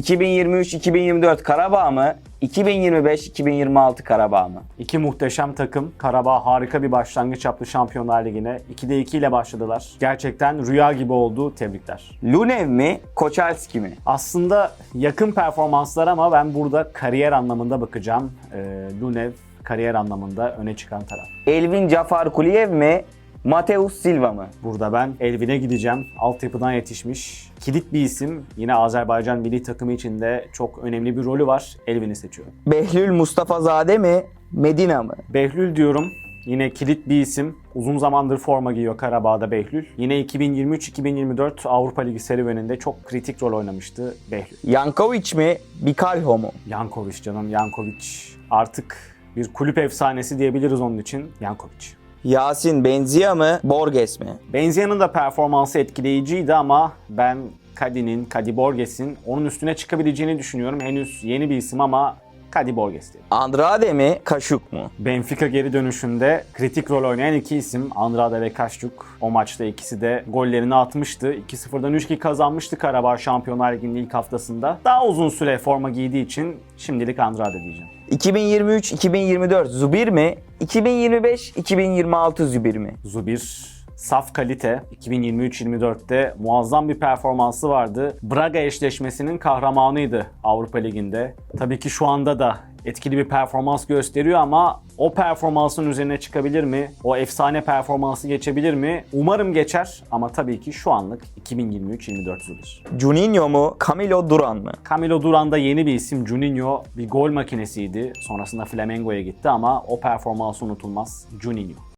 2023-2024 Karabağ mı? 2025-2026 Karabağ mı? İki muhteşem takım. Karabağ harika bir başlangıç yaptı Şampiyonlar Ligi'ne. 2'de 2 ile başladılar. Gerçekten rüya gibi oldu. Tebrikler. Lunev mi? Koçalski mi? Aslında yakın performanslar ama ben burada kariyer anlamında bakacağım. Ee, Lunev kariyer anlamında öne çıkan taraf. Elvin Cafar Kuliyev mi? Mateus Silva mı? Burada ben Elvin'e gideceğim. Altyapıdan yetişmiş. Kilit bir isim. Yine Azerbaycan milli takımı içinde çok önemli bir rolü var. Elvin'i seçiyorum. Behlül Mustafa Zade mi? Medina mı? Behlül diyorum. Yine kilit bir isim. Uzun zamandır forma giyiyor Karabağ'da Behlül. Yine 2023-2024 Avrupa Ligi serüveninde çok kritik rol oynamıştı Behlül. Yankovic mi? Bikalho mu? Yankovic canım Yankovic artık bir kulüp efsanesi diyebiliriz onun için Yankovic. Yasin Benzia mı? Borges mi? Benzia'nın da performansı etkileyiciydi ama ben Kadi'nin, Kadi Borges'in onun üstüne çıkabileceğini düşünüyorum. Henüz yeni bir isim ama Kadi Borges diyelim. Andrade mi? Kaşuk mu? Benfica geri dönüşünde kritik rol oynayan iki isim Andrade ve Kaşçuk. O maçta ikisi de gollerini atmıştı. 2-0'dan 3-2 kazanmıştı Karabağ Şampiyonlar Ligi'nin ilk haftasında. Daha uzun süre forma giydiği için şimdilik Andrade diyeceğim. 2023-2024 Zubir mi? 2025-2026 Zubir mi? Zubir saf kalite 2023-24'te muazzam bir performansı vardı. Braga eşleşmesinin kahramanıydı Avrupa Ligi'nde. Tabii ki şu anda da etkili bir performans gösteriyor ama o performansın üzerine çıkabilir mi? O efsane performansı geçebilir mi? Umarım geçer ama tabii ki şu anlık 2023-24 Zubir. Juninho mu? Camilo Duran mı? Camilo Duran da yeni bir isim. Juninho bir gol makinesiydi. Sonrasında Flamengo'ya gitti ama o performansı unutulmaz. Juninho.